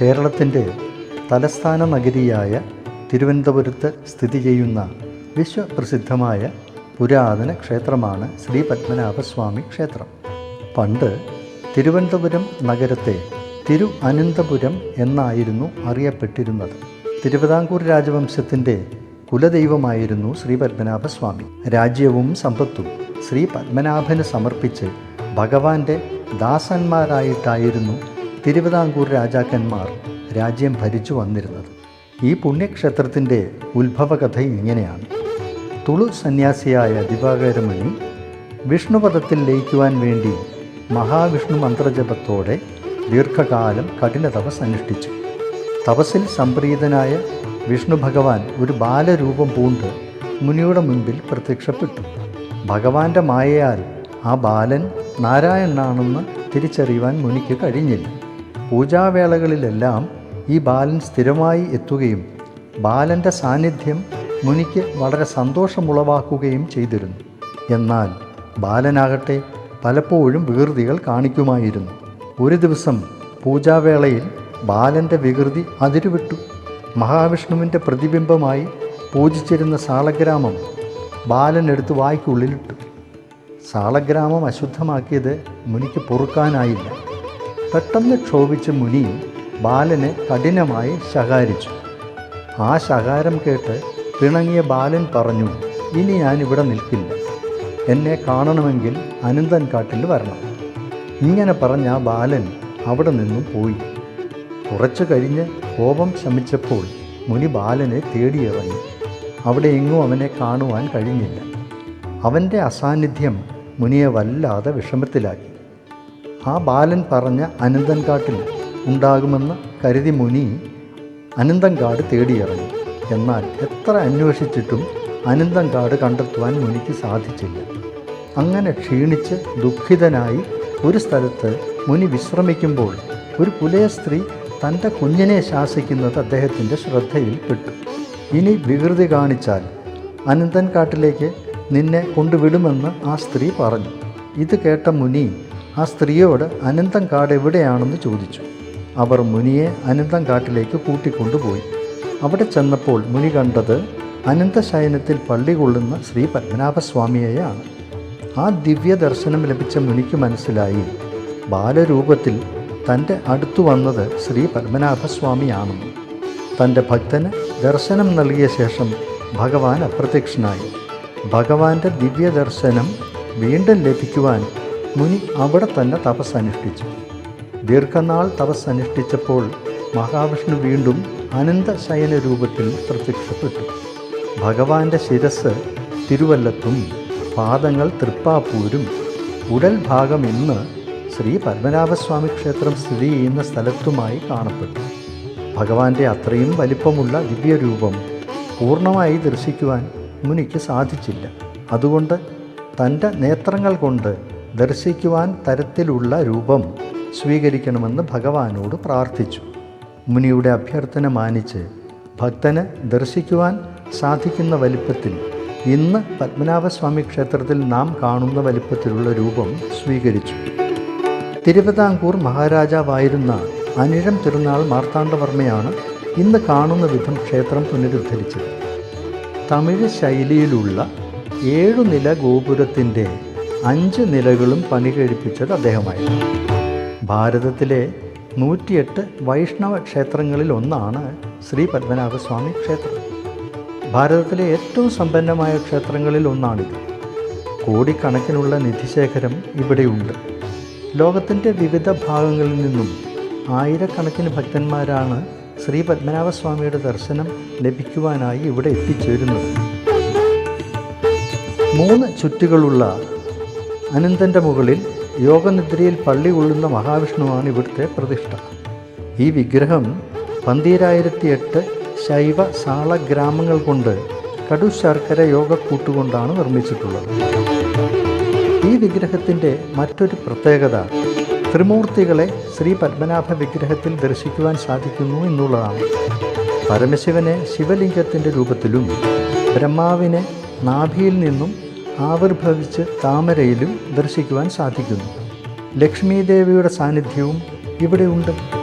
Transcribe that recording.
കേരളത്തിന്റെ തലസ്ഥാന നഗരിയായ തിരുവനന്തപുരത്ത് സ്ഥിതി ചെയ്യുന്ന വിശ്വപ്രസിദ്ധമായ പുരാതന ക്ഷേത്രമാണ് ശ്രീ പത്മനാഭസ്വാമി ക്ഷേത്രം. പണ്ട് തിരുവനന്തപുരം നഗരത്തെ തിരു അനന്തപുരം എന്നായിരുന്നു അറിയപ്പെട്ടിരുന്നത്. തിരുവിതാംകൂർ രാജവംശത്തിന്റെ കുലദൈവമായിരുന്നു ശ്രീ പത്മനാഭസ്വാമി. രാജ്യവും സമ്പത്തും ശ്രീ പത്മനാഭന് സമർപ്പിച്ച് ഭഗവാന്റെ ദാസന്മാരായിട്ടായിരുന്നു തിരുവിതാംകൂർ രാജാക്കന്മാർ രാജ്യം ഭരിച്ചു വന്നിരുന്നത്. ഈ പുണ്യക്ഷേത്രത്തിന്റെ ഉത്ഭവകഥ ഇങ്ങനെയാണ്. തുളു സന്യാസിയായ ദിവാകരമണി വിഷ്ണുപദത്തിൽ ലയിക്കുവാൻ വേണ്ടി മഹാവിഷ്ണു മന്ത്രജപത്തോടെ ദീർഘകാലം കഠിന തപസ് അനുഷ്ഠിച്ചു. തപസ്സിൽ സംപ്രീതനായ വിഷ്ണു ഭഗവാൻ ഒരു ബാലരൂപം പൂണ്ട് മുനിയുടെ മുൻപിൽ പ്രത്യക്ഷപ്പെട്ടു. ഭഗവാന്റെ മായയാൽ ആ ബാലൻ നാരായണനാണെന്ന് തിരിച്ചറിയുവാൻ മുനിക്ക് കഴിഞ്ഞില്ല. പൂജാവേളകളിലെല്ലാം ഈ ബാലൻ സ്ഥിരമായി എത്തുകയും ബാലന്റെ സാന്നിധ്യം മുനിക്ക് വളരെ സന്തോഷമുളവാക്കുകയും ചെയ്തിരുന്നു. എന്നാൽ ബാലനാകട്ടെ പലപ്പോഴും വികൃതികൾ കാണിക്കുമായിരുന്നു. ഒരു ദിവസം പൂജാവേളയിൽ ബാലന്റെ വികൃതി അതിരുവിട്ടു. മഹാവിഷ്ണുവിന്റെ പ്രതിബിംബമായി പൂജിച്ചിരുന്ന സാളഗ്രാമം ബാലൻ എടുത്ത് വായ്ക്കുള്ളിലിട്ടു. സാളഗ്രാമം അശുദ്ധമാക്കിയത് മുനിക്ക് പൊറുക്കാനായില്ല. പെട്ടെന്ന് ക്ഷോഭിച്ച മുനി ബാലനെ കഠിനമായി ശകാരിച്ചു. ആ ശകാരം കേട്ട് പിണങ്ങിയ ബാലൻ പറഞ്ഞു ഇനി ഞാനിവിടെ നിൽക്കില്ല. എന്നെ കാണണമെങ്കിൽ അനന്തൻ കാട്ടിൽ വരണം. ഇങ്ങനെ പറഞ്ഞ ആ ബാലൻ അവിടെ നിന്നും പോയി. കുറച്ചു കഴിഞ്ഞ് കോപം ശമിച്ചപ്പോൾ മുനി ബാലനെ തേടിയിറങ്ങി. അവിടെ എങ്ങും അവനെ കാണുവാൻ കഴിഞ്ഞില്ല. അവന്റെ അസാന്നിധ്യം മുനിയെ വല്ലാതെ വിഷമത്തിലാക്കി. ആ ബാലൻ പറഞ്ഞ അനന്തൻകാട്ടിൽ ഉണ്ടാകുമെന്ന് കരുതി മുനി അനന്തൻകാട് തേടിയിറങ്ങി. എന്നാൽ എത്ര അന്വേഷിച്ചിട്ടും അനന്തൻകാട് കണ്ടെത്തുവാൻ മുനിക്ക് സാധിച്ചില്ല. അങ്ങനെ ക്ഷീണിച്ച് ദുഃഖിതനായി ഒരു സ്ഥലത്ത് മുനി വിശ്രമിക്കുമ്പോൾ ഒരു പുലയ സ്ത്രീ തന്റെ കുഞ്ഞിനെ ശാസിക്കുന്നത് അദ്ദേഹത്തിന്റെ ശ്രദ്ധയിൽപ്പെട്ടു ഇനി വികൃതി കാണിച്ചാൽ അനന്തൻ കാട്ടിലേക്ക് നിന്നെ കൊണ്ടുവിടുമെന്ന് ആ സ്ത്രീ പറഞ്ഞു. ഇത് കേട്ട മുനി ആ സ്ത്രീയോട് അനന്തം കാട് എവിടെയാണെന്ന് ചോദിച്ചു. അവർ മുനിയെ അനന്തം കാട്ടിലേക്ക് കൂട്ടിക്കൊണ്ടുപോയി. അവിടെ ചെന്നപ്പോൾ മുനി കണ്ടത് അനന്തശയനത്തിൽ പള്ളി കൊള്ളുന്ന ശ്രീ പത്മനാഭസ്വാമിയെയാണ്. ആ ദിവ്യ ദർശനം ലഭിച്ച മുനിക്ക് മനസ്സിലായി. ബാലരൂപത്തിൽ തന്റെ അടുത്തു വന്നത് ശ്രീ പത്മനാഭസ്വാമിയാണെന്ന്. തന്റെ ഭക്തന് ദർശനം നൽകിയ ശേഷം ഭഗവാൻ അപ്രത്യക്ഷനായി. ഭഗവാന്റെ ദിവ്യ ദർശനം വീണ്ടും ലഭിക്കുവാൻ മുനി അവിടെ തന്നെ തപസ് അനുഷ്ഠിച്ചു ദീർഘനാൾ തപസ് അനുഷ്ഠിച്ചപ്പോൾ മഹാവിഷ്ണു വീണ്ടും അനന്തശയന രൂപത്തിൽ പ്രത്യക്ഷപ്പെട്ടു. ഭഗവാന്റെ ശിരസ് തിരുവല്ലത്തും പാദങ്ങൾ തൃപ്പാപ്പൂരും ഉടൽ ഭാഗം ഇന്ന് ശ്രീ പത്മനാഭസ്വാമി ക്ഷേത്രം സ്ഥിതി ചെയ്യുന്ന സ്ഥലത്തുമായി കാണപ്പെട്ടു. ഭഗവാന്റെ അത്രയും വലിപ്പമുള്ള ദിവ്യരൂപം പൂർണമായി ദർശിക്കുവാൻ മുനിക്ക് സാധിച്ചില്ല. അതുകൊണ്ട് തന്റെ നേത്രങ്ങൾ കൊണ്ട് ദർശിക്കുവാൻ തരത്തിലുള്ള രൂപം സ്വീകരിക്കണമെന്ന് ഭഗവാനോട് പ്രാർത്ഥിച്ചു. മുനിയുടെ അഭ്യർത്ഥന മാനിച്ച് ഭക്തന് ദർശിക്കുവാൻ സാധിക്കുന്ന വലിപ്പത്തിൽ ഇന്ന് പത്മനാഭസ്വാമി ക്ഷേത്രത്തിൽ നാം കാണുന്ന വലിപ്പത്തിലുള്ള രൂപം സ്വീകരിച്ചു. തിരുവിതാംകൂർ മഹാരാജാവായിരുന്ന അനിഴം തിരുനാൾ മാർത്താണ്ഡവർമ്മയാണ് ഇന്ന് കാണുന്ന വിധം ക്ഷേത്രം പുനരുദ്ധരിച്ചത്. തമിഴ് ശൈലിയിലുള്ള ഏഴുനില ഗോപുരത്തിന്റെ അഞ്ച് നിലകളും പണി കഴിപ്പിച്ചത് അദ്ദേഹമായിരുന്നു. ഭാരതത്തിലെ നൂറ്റിയെട്ട് വൈഷ്ണവ ക്ഷേത്രങ്ങളിൽ ഒന്നാണ് ശ്രീ പത്മനാഭസ്വാമി ക്ഷേത്രം. ഭാരതത്തിലെ ഏറ്റവും സമ്പന്നമായ ക്ഷേത്രങ്ങളിൽ ഒന്നാണിത്. കോടിക്കണക്കിനുള്ള നിധിശേഖരം ഇവിടെയുണ്ട്. ലോകത്തിന്റെ വിവിധ ഭാഗങ്ങളിൽ നിന്നും ആയിരക്കണക്കിന് ഭക്തന്മാരാണ് ശ്രീ പത്മനാഭസ്വാമിയുടെ ദർശനം ലഭിക്കുവാനായി ഇവിടെ എത്തിച്ചേരുന്നത്. മൂന്ന് ചുറ്റുകളുള്ള അനന്തന്റെ മുകളിൽ യോഗനിദ്രയിൽ പള്ളി കൊള്ളുന്ന മഹാവിഷ്ണുവാണ് ഇവിടുത്തെ പ്രതിഷ്ഠ. ഈ വിഗ്രഹം പന്തീരായിരത്തി എട്ട് ശൈവ സാള ഗ്രാമങ്ങൾ കൊണ്ട് കടു ശർക്കര യോഗക്കൂട്ടുകൊണ്ടാണ് നിർമ്മിച്ചിട്ടുള്ളത്. ഈ വിഗ്രഹത്തിന്റെ മറ്റൊരു പ്രത്യേകത ത്രിമൂർത്തികളെ ശ്രീ പത്മനാഭ വിഗ്രഹത്തിൽ ദർശിക്കുവാൻ സാധിക്കുന്നു എന്നുള്ളതാണ്. പരമശിവനെ ശിവലിംഗത്തിന്റെ രൂപത്തിലും ബ്രഹ്മാവിനെ നാഭിയിൽ നിന്നും ആവിർഭവിച്ച് താമരയിലും ദർശിക്കുവാൻ സാധിക്കുന്നു. ലക്ഷ്മീദേവിയുടെ സാന്നിധ്യവും ഇവിടെയുണ്ട്